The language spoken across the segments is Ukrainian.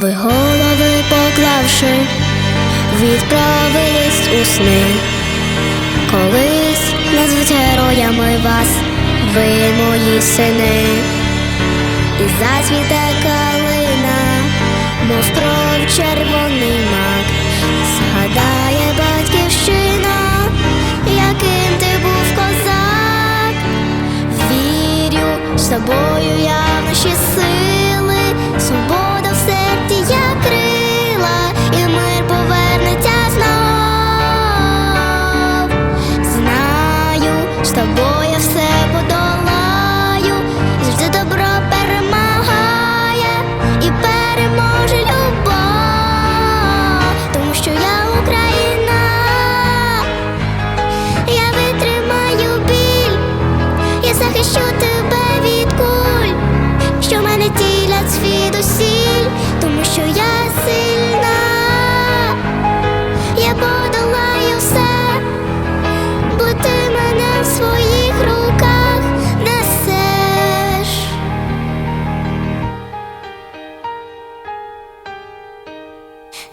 Ви голови поклавши, відправились у сни. Колись назвуть героями вас, ви мої сини, і зацвіте калина, мов кров червоний мак, згадає батьківщина, яким ти був козак. Вірю з тобою я наші сили, серці я крила,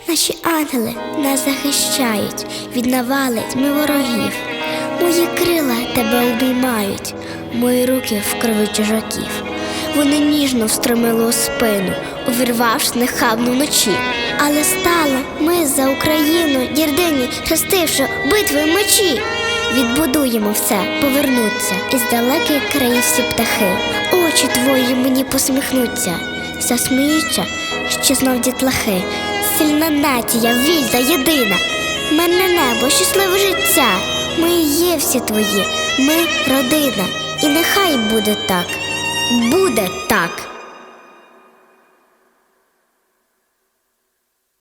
Наші ангели нас захищають від навали тьми ворогів. Мої крила тебе обіймають, мої руки в крові чужаків. Вони ніжно встромили у спину, увірвавши нехабну вночі. Але стало ми за Україну, єрдині, частивши битви мечі. Відбудуємо все, повернуться із далеких країв всі птахи. Очі твої мені посміхнуться, засміються, що знов дітлахи. Сильна нація, вільна, єдина. Мене небо, щасливе життя. Ми є всі твої, ми родина. І нехай буде так. Буде так.